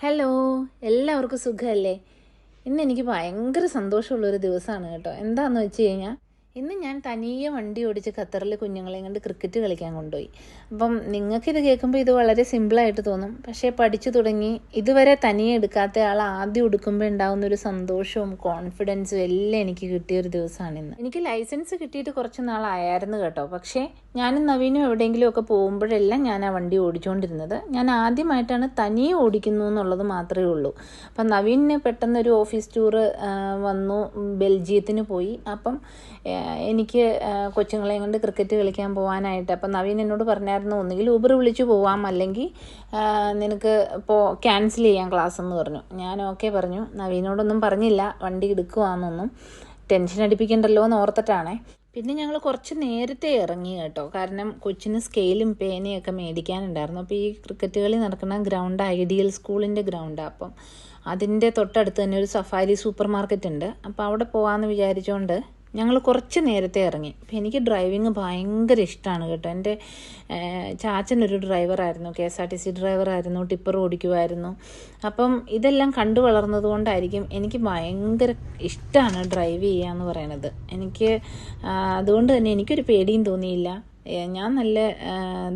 Hello എല്ലാവർക്കും സുഖമല്ലേ ഇന്ന് എനിക്ക് ഭയങ്കര സന്തോഷമുള്ളൊരു ദിവസമാണ് കേട്ടോ. എന്താണെന്ന് വെച്ച് കഴിഞ്ഞാൽ ഇന്ന് ഞാൻ തനിയെ വണ്ടി ഓടിച്ച് ഖത്തറിൽ കുഞ്ഞുങ്ങളെയും കൊണ്ട് ക്രിക്കറ്റ് കളിക്കാൻ കൊണ്ടുപോയി. അപ്പം നിങ്ങൾക്കിത് കേൾക്കുമ്പോൾ ഇത് വളരെ സിമ്പിളായിട്ട് തോന്നും. പക്ഷേ പഠിച്ചു തുടങ്ങി ഇതുവരെ തനിയെ എടുക്കാത്ത ആൾ ആദ്യം എടുക്കുമ്പോൾ ഉണ്ടാകുന്ന ഒരു സന്തോഷവും കോൺഫിഡൻസും എല്ലാം എനിക്ക് കിട്ടിയ ഒരു ദിവസമാണ് ഇന്ന്. എനിക്ക് ലൈസൻസ് കിട്ടിയിട്ട് കുറച്ച് നാളായിരുന്നു കേട്ടോ. പക്ഷേ ഞാനും നവീനും എവിടെയെങ്കിലുമൊക്കെ പോകുമ്പോഴെല്ലാം ഞാൻ ആ വണ്ടി ഓടിച്ചുകൊണ്ടിരുന്നത് ഞാൻ ആദ്യമായിട്ടാണ് തനിയെ ഓടിക്കുന്നു എന്നുള്ളത് മാത്രമേ ഉള്ളൂ. അപ്പം നവീനിന് പെട്ടെന്നൊരു ഓഫീസ് ടൂറ് വന്നു. ബെൽജിയത്തിന് പോയി. അപ്പം എനിക്ക് കൊച്ചുങ്ങളെയും കൊണ്ട് ക്രിക്കറ്റ് കളിക്കാൻ പോകാനായിട്ട് അപ്പം നവീൻ എന്നോട് പറഞ്ഞായിരുന്നു ഒന്നുകിൽ ഊബർ വിളിച്ചു പോവാം അല്ലെങ്കിൽ നിനക്ക് ഇപ്പോൾ ക്യാൻസൽ ചെയ്യാം ക്ലാസ് എന്ന് പറഞ്ഞു. ഞാൻ ഓക്കെ പറഞ്ഞു. നവീനോടൊന്നും പറഞ്ഞില്ല. വണ്ടി എടുക്കുവാന്നൊന്നും. ടെൻഷൻ അടിപ്പിക്കണ്ടല്ലോ എന്ന് ഓർത്തിട്ടാണേ. പിന്നെ ഞങ്ങൾ കുറച്ച് നേരത്തെ ഇറങ്ങി കേട്ടോ. കാരണം കൊച്ചിന് സ്കെയിലും പേനയൊക്കെ മേടിക്കാനുണ്ടായിരുന്നു. അപ്പോൾ ഈ ക്രിക്കറ്റ് കളി നടക്കുന്ന ഗ്രൗണ്ട് ഐഡിയൽ സ്കൂളിന്റെ ഗ്രൗണ്ടാണ് അപ്പം അതിന്റെ തൊട്ടടുത്ത് തന്നെ ഒരു സഫാരി സൂപ്പർ മാർക്കറ്റ് ഉണ്ട്. അപ്പോൾ അവിടെ പോകാമെന്ന് വിചാരിച്ചുകൊണ്ട് ഞങ്ങൾ കുറച്ച് നേരത്തെ ഇറങ്ങി. അപ്പം എനിക്ക് ഡ്രൈവിങ് ഭയങ്കര ഇഷ്ടമാണ് കേട്ടോ. എന്റെ ചാച്ചനൊരു ഡ്രൈവറായിരുന്നു K S R T C ഡ്രൈവറായിരുന്നു tipper ഓടിക്കുമായിരുന്നു. അപ്പം ഇതെല്ലാം കണ്ടു വളർന്നത് കൊണ്ടായിരിക്കും എനിക്ക് ഭയങ്കര ഇഷ്ടമാണ് ഡ്രൈവ് ചെയ്യുക എന്ന് പറയണത്. എനിക്ക് അതുകൊണ്ട് തന്നെ എനിക്കൊരു പേടിയും തോന്നിയില്ല. ഞാൻ നല്ല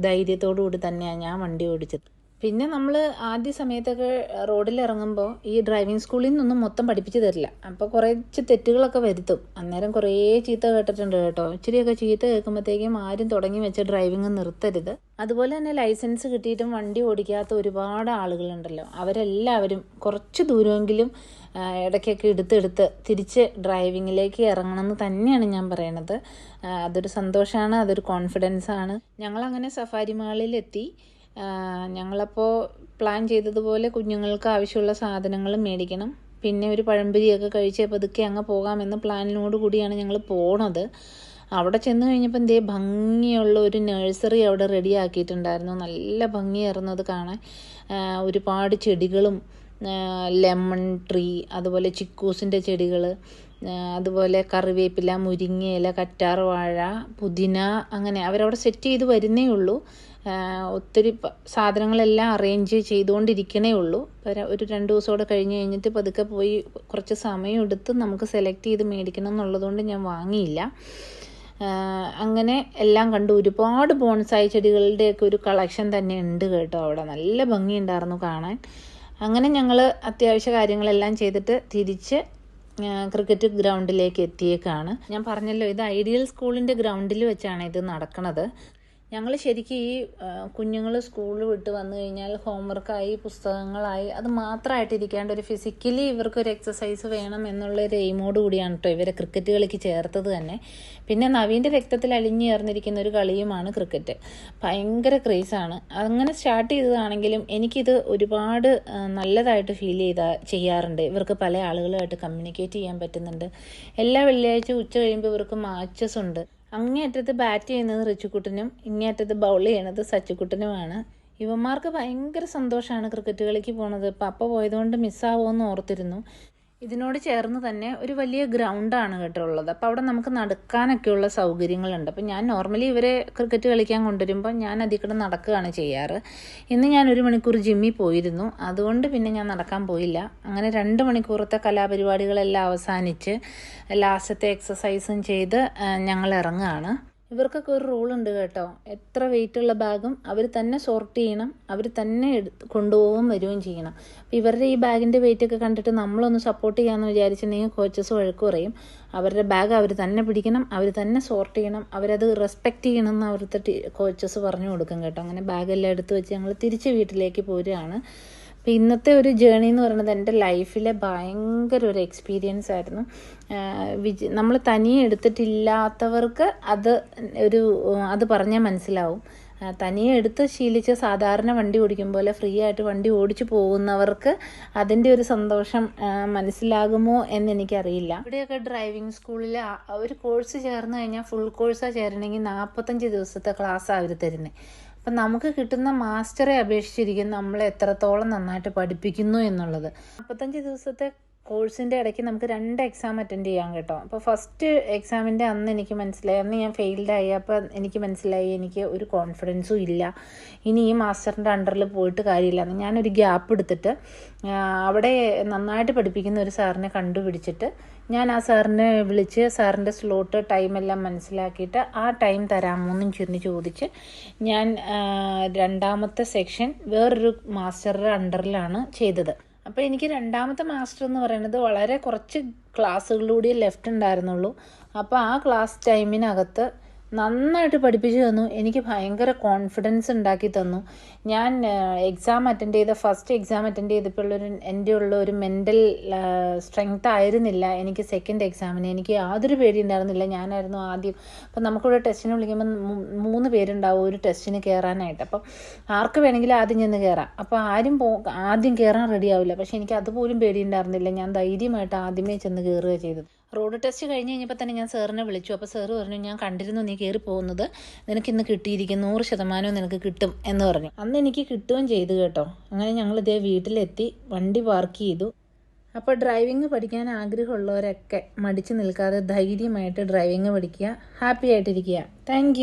ധൈര്യത്തോടു കൂടി തന്നെയാണ് ഞാൻ വണ്ടി ഓടിച്ചത്. പിന്നെ നമ്മൾ ആദ്യ സമയത്തൊക്കെ റോഡിൽ ഇറങ്ങുമ്പോൾ ഈ ഡ്രൈവിംഗ് സ്കൂളിൽ നിന്നൊന്നും മൊത്തം പഠിപ്പിച്ച് തരില്ല. അപ്പോൾ കുറച്ച് തെറ്റുകളൊക്കെ വരുത്തും. അന്നേരം കുറേ ചീത്ത കേട്ടിട്ടുണ്ട് കേട്ടോ. ഇച്ചിരിയൊക്കെ ചീത്ത കേൾക്കുമ്പോഴത്തേക്കും ആരും തുടങ്ങി വെച്ച ഡ്രൈവിംഗ് നിർത്തരുത്. അതുപോലെ തന്നെ ലൈസൻസ് കിട്ടിയിട്ടും വണ്ടി ഓടിക്കാത്ത ഒരുപാട് ആളുകളുണ്ടല്ലോ. അവരെല്ലാവരും കുറച്ച് ദൂരമെങ്കിലും ഇടയ്ക്കൊക്കെ എടുത്തെടുത്ത് തിരിച്ച് ഡ്രൈവിങ്ങിലേക്ക് ഇറങ്ങണം എന്ന് തന്നെയാണ് ഞാൻ പറയണത്. അതൊരു സന്തോഷമാണ് അതൊരു കോൺഫിഡൻസ് ആണ്. ഞങ്ങളങ്ങനെ സഫാരി മാളിലെത്തി. ഞങ്ങളപ്പോൾ പ്ലാൻ ചെയ്തതുപോലെ കുഞ്ഞുങ്ങൾക്ക് ആവശ്യമുള്ള സാധനങ്ങൾ മേടിക്കണം. പിന്നെ ഒരു പഴംപൊരിയൊക്കെ കഴിച്ച് പതുക്കെ അങ്ങ് പോകാമെന്ന പ്ലാനിനോട് കൂടിയാണ് ഞങ്ങൾ പോണത്. അവിടെ ചെന്ന് കഴിഞ്ഞപ്പോൾ എന്തേ ഭംഗിയുള്ള ഒരു നഴ്സറി അവിടെ റെഡി ആക്കിയിട്ടുണ്ടായിരുന്നു. നല്ല ഭംഗിയായിരുന്നു അത് കാണാൻ. ഒരുപാട് ചെടികളും ലെമൺ ട്രീ അതുപോലെ ചിക്കൂസിന്റെ ചെടികൾ അതുപോലെ കറിവേപ്പില മുരിങ്ങയില കറ്റാർ വാഴ പുതിന അങ്ങനെ അവരവിടെ സെറ്റ് ചെയ്ത് വരുന്നേ ഉള്ളൂ. ഒത്തിരി സാധനങ്ങളെല്ലാം അറേഞ്ച് ചെയ്തുകൊണ്ടിരിക്കണേ ഉള്ളൂ. ഒരു- രണ്ട് ദിവസം കൂടെ കഴിഞ്ഞ് കഴിഞ്ഞിട്ട് പതുക്കെ പോയി കുറച്ച് സമയം എടുത്ത് നമുക്ക് സെലക്ട് ചെയ്ത് മേടിക്കണം എന്നുള്ളതുകൊണ്ട് ഞാൻ വാങ്ങിയില്ല. അങ്ങനെ എല്ലാം കണ്ടു. ഒരുപാട് ബോൺസായി ചെടികളുടെയൊക്കെ ഒരു കളക്ഷൻ തന്നെ ഉണ്ട് കേട്ടോ അവിടെ. നല്ല ഭംഗിയുണ്ടായിരുന്നു കാണാൻ. അങ്ങനെ ഞങ്ങൾ അത്യാവശ്യ കാര്യങ്ങളെല്ലാം ചെയ്തിട്ട് തിരിച്ച് ക്രിക്കറ്റ് ഗ്രൗണ്ടിലേക്ക് എത്തിയേക്കാണ്. ഞാൻ പറഞ്ഞല്ലോ ഇത് ഐഡിയൽ സ്കൂളിന്റെ ഗ്രൗണ്ടിൽ വെച്ചാണ് ഇത് നടക്കുന്നത് ഞങ്ങൾ ശരിക്കും ഈ കുഞ്ഞുങ്ങൾ സ്കൂളിൽ വിട്ട് വന്നു കഴിഞ്ഞാൽ ഹോംവർക്കായി പുസ്തകങ്ങളായി അത് മാത്രമായിട്ട് ഇരിക്കാണ്ട് ഒരു ഫിസിക്കലി ഇവർക്കൊരു എക്സസൈസ് വേണം എന്നുള്ള ഒരു എയിമോട് കൂടിയാണ് കേട്ടോ ഇവരെ ക്രിക്കറ്റ് കളിക്ക് ചേർത്തത് തന്നെ. പിന്നെ നവീന്റെ രക്തത്തിൽ അലിഞ്ഞു ചേർന്നിരിക്കുന്ന ഒരു കളിയുമാണ് ക്രിക്കറ്റ് ഭയങ്കര ക്രേസാണ് അങ്ങനെ സ്റ്റാർട്ട് ചെയ്തതാണെങ്കിലും എനിക്കിത് ഒരുപാട് നല്ലതായിട്ട് ഫീൽ ചെയ്ത ചെയ്യാറുണ്ട്. ഇവർക്ക് പല ആളുകളുമായിട്ട് കമ്മ്യൂണിക്കേറ്റ് ചെയ്യാൻ പറ്റുന്നുണ്ട്. എല്ലാ വെള്ളിയാഴ്ച ഉച്ച കഴിയുമ്പോൾ ഇവർക്ക് മാച്ചസ് ഉണ്ട്. അങ്ങേയറ്റത്ത് ബാറ്റ് ചെയ്യുന്നത് റിച്ചുക്കുട്ടനും ഇങ്ങേയറ്റത്ത് ബൗൾ ചെയ്യണത് സച്ചുക്കുട്ടനുമാണ്. ഇവന്മാർക്ക് ഭയങ്കര സന്തോഷമാണ് ക്രിക്കറ്റ് കളിക്ക് പോണത്. പപ്പ പോയതുകൊണ്ട് മിസ്സാവുമെന്ന് ഓർത്തിരുന്നു. ഇതിനോട് ചേർന്ന് തന്നെ ഒരു വലിയ ഗ്രൗണ്ടാണ് കേട്ടോ ഉള്ളത്. അപ്പോൾ അവിടെ നമുക്ക് നടക്കാനൊക്കെയുള്ള സൗകര്യങ്ങളുണ്ട്. അപ്പോൾ ഞാൻ നോർമലി ഇവരെ ക്രിക്കറ്റ് കളിക്കാൻ കൊണ്ടുവരുമ്പോൾ ഞാൻ അധികം നടക്കുകയാണ് ചെയ്യാറ്. ഇന്ന് ഞാൻ ഒരു മണിക്കൂർ ജിമ്മിൽ പോയിരുന്നു. അതുകൊണ്ട് പിന്നെ ഞാൻ നടക്കാൻ പോയില്ല. അങ്ങനെ രണ്ട് മണിക്കൂറത്തെ കലാപരിപാടികളെല്ലാം അവസാനിച്ച് ലാസ്റ്റത്തെ എക്സസൈസും ചെയ്ത് ഞങ്ങൾ ഇറങ്ങുകയാണ്. ഇവർക്കൊക്കെ ഒരു റൂൾ ഉണ്ട് കേട്ടോ. എത്ര വെയിറ്റ് ഉള്ള ബാഗും അവർ തന്നെ സോർട്ട് ചെയ്യണം അവർ തന്നെ കൊണ്ടുപോകും വരികയും ചെയ്യണം. അപ്പോൾ ഇവരുടെ ഈ ബാഗിന്റെ വെയിറ്റ് ഒക്കെ കണ്ടിട്ട് നമ്മളൊന്ന് സപ്പോർട്ട് ചെയ്യാമെന്ന് വിചാരിച്ചിട്ടുണ്ടെങ്കിൽ കോച്ചസ് വഴക്ക് പറയും അവരുടെ ബാഗ് അവർ തന്നെ പിടിക്കണം അവർ തന്നെ സോർട്ട് ചെയ്യണം അവരത് റെസ്പെക്റ്റ് ചെയ്യണം എന്ന് അവിടുത്തെ കോച്ചസ് പറഞ്ഞു കൊടുക്കും കേട്ടോ. അങ്ങനെ ബാഗെല്ലാം എടുത്ത് വെച്ച് ഞങ്ങൾ തിരിച്ച് വീട്ടിലേക്ക് പോരുകയാണ്. അപ്പോൾ ഇന്നത്തെ ഒരു ജേണി എന്ന് പറയുന്നത് എന്റെ ലൈഫിലെ ഭയങ്കര ഒരു എക്സ്പീരിയൻസ് ആയിരുന്നു. വിജ നമ്മൾ തനിയെ എടുത്തിട്ടില്ലാത്തവർക്ക് അത് ഒരു അത് പറഞ്ഞാൽ മനസ്സിലാവും. തനിയെ എടുത്ത് ശീലിച്ച് സാധാരണ വണ്ടി ഓടിക്കും പോലെ ഫ്രീ ആയിട്ട് വണ്ടി ഓടിച്ചു പോകുന്നവർക്ക് അതിന്റെ ഒരു സന്തോഷം മനസ്സിലാകുമോ എന്ന് എനിക്കറിയില്ല. ഇവിടെയൊക്കെ ഡ്രൈവിംഗ് സ്കൂളിൽ ഒരു കോഴ്സ് ചേർന്ന് കഴിഞ്ഞാൽ ഫുൾ കോഴ്സാണ് ചേരണമെങ്കിൽ നാൽപ്പത്തഞ്ച് ദിവസത്തെ ക്ലാസ്സാണ് അവർ തരുന്നത് അപ്പം നമുക്ക് കിട്ടുന്ന മാസ്റ്ററെ അപേക്ഷിച്ചിരിക്കും നമ്മൾ എത്രത്തോളം നന്നായിട്ട് പഠിപ്പിക്കുന്നു എന്നുള്ളത്. നാൽപ്പത്തഞ്ച് ദിവസത്തെ കോഴ്സിന്റെ ഇടയ്ക്ക് നമുക്ക് രണ്ട് എക്സാം അറ്റൻഡ് ചെയ്യാം കേട്ടോ. അപ്പോൾ ഫസ്റ്റ് എക്സാമിന്റെ അന്ന് എനിക്ക് മനസ്സിലായി. അന്ന് ഞാൻ ഫെയിൽഡായി അപ്പോൾ എനിക്ക് മനസ്സിലായി എനിക്ക് ഒരു കോൺഫിഡൻസും ഇല്ല. ഇനി ഈ മാസ്റ്ററിന്റെ അണ്ടറിൽ പോയിട്ട് കാര്യമില്ല. എന്ന് ഞാനൊരു ഗ്യാപ്പ് എടുത്തിട്ട് അവിടെ നന്നായിട്ട് പഠിപ്പിക്കുന്ന ഒരു സാറിനെ കണ്ടുപിടിച്ചിട്ട് ഞാൻ ആ സാറിനെ വിളിച്ച് സാറിന്റെ സ്ലോട്ട് ടൈമെല്ലാം മനസ്സിലാക്കിയിട്ട് ആ ടൈം തരാമോ എന്നും ചെന്ന് ചോദിച്ച് ഞാൻ രണ്ടാമത്തെ സെക്ഷൻ വേറൊരു മാസ്റ്ററുടെ അണ്ടറിലാണ് ചെയ്തത്. അപ്പോൾ എനിക്ക് രണ്ടാമത്തെ മാസ്റ്റർ എന്ന് പറയുന്നത് വളരെ കുറച്ച് ക്ലാസ്സുകളിലൂടെ ലെഫ്റ്റ് ഉണ്ടായിരുന്നുള്ളൂ. അപ്പോൾ ആ ക്ലാസ് ടൈമിനകത്ത് നന്നായിട്ട് പഠിപ്പിച്ചു തന്നു. എനിക്ക് ഭയങ്കര കോൺഫിഡൻസ് ഉണ്ടാക്കി തന്നു. ഞാൻ എക്സാം അറ്റൻഡ് ചെയ്ത ഫസ്റ്റ് എക്സാം അറ്റൻഡ് ചെയ്തപ്പോഴുള്ളൊരു എന്റെ ഉള്ള ഒരു മെന്റൽ സ്ട്രെങ്ത് ആയിരുന്നില്ല. എനിക്ക് സെക്കൻഡ് എക്സാമിന് എനിക്ക് യാതൊരു പേടി ഉണ്ടായിരുന്നില്ല. ഞാനായിരുന്നു ആദ്യം. അപ്പം നമുക്കിവിടെ ടെസ്റ്റിന് വിളിക്കുമ്പോൾ മൂന്ന് പേരുണ്ടാവും ഒരു ടെസ്റ്റിന് കയറാനായിട്ട് അപ്പം ആർക്ക് വേണമെങ്കിലും ആദ്യം ചെന്ന് കയറാം അപ്പോൾ ആരും പോ ആദ്യം കയറാൻ റെഡി ആവില്ല. പക്ഷേ എനിക്ക് അതുപോലും പേടി ഉണ്ടായിരുന്നില്ല. ഞാൻ ധൈര്യമായിട്ട് ആദ്യമേ ചെന്ന് കയറുക ചെയ്തത്. റോഡ് ടെസ്റ്റ് കഴിഞ്ഞ് കഴിഞ്ഞപ്പോൾ തന്നെ ഞാൻ സാറിനെ വിളിച്ചു. അപ്പോൾ സാറ് പറഞ്ഞു ഞാൻ കണ്ടിരുന്നു നീ കയറി പോകുന്നത്. നിനക്ക് ഇന്ന് കിട്ടിയിരിക്കും നൂറ് ശതമാനവും നിനക്ക് കിട്ടും എന്ന് പറഞ്ഞു. അന്ന് എനിക്ക് കിട്ടുകയും ചെയ്തു കേട്ടോ. അങ്ങനെ ഞങ്ങൾ ഇതേ വീട്ടിലെത്തി വണ്ടി പാർക്ക് ചെയ്തു. അപ്പോൾ ഡ്രൈവിംഗ് പഠിക്കാൻ ആഗ്രഹമുള്ളവരൊക്കെ മടിച്ചു നിൽക്കാതെ ധൈര്യമായിട്ട് ഡ്രൈവിംഗ് പഠിക്കുക ഹാപ്പി ആയിട്ടിരിക്കുക. താങ്ക്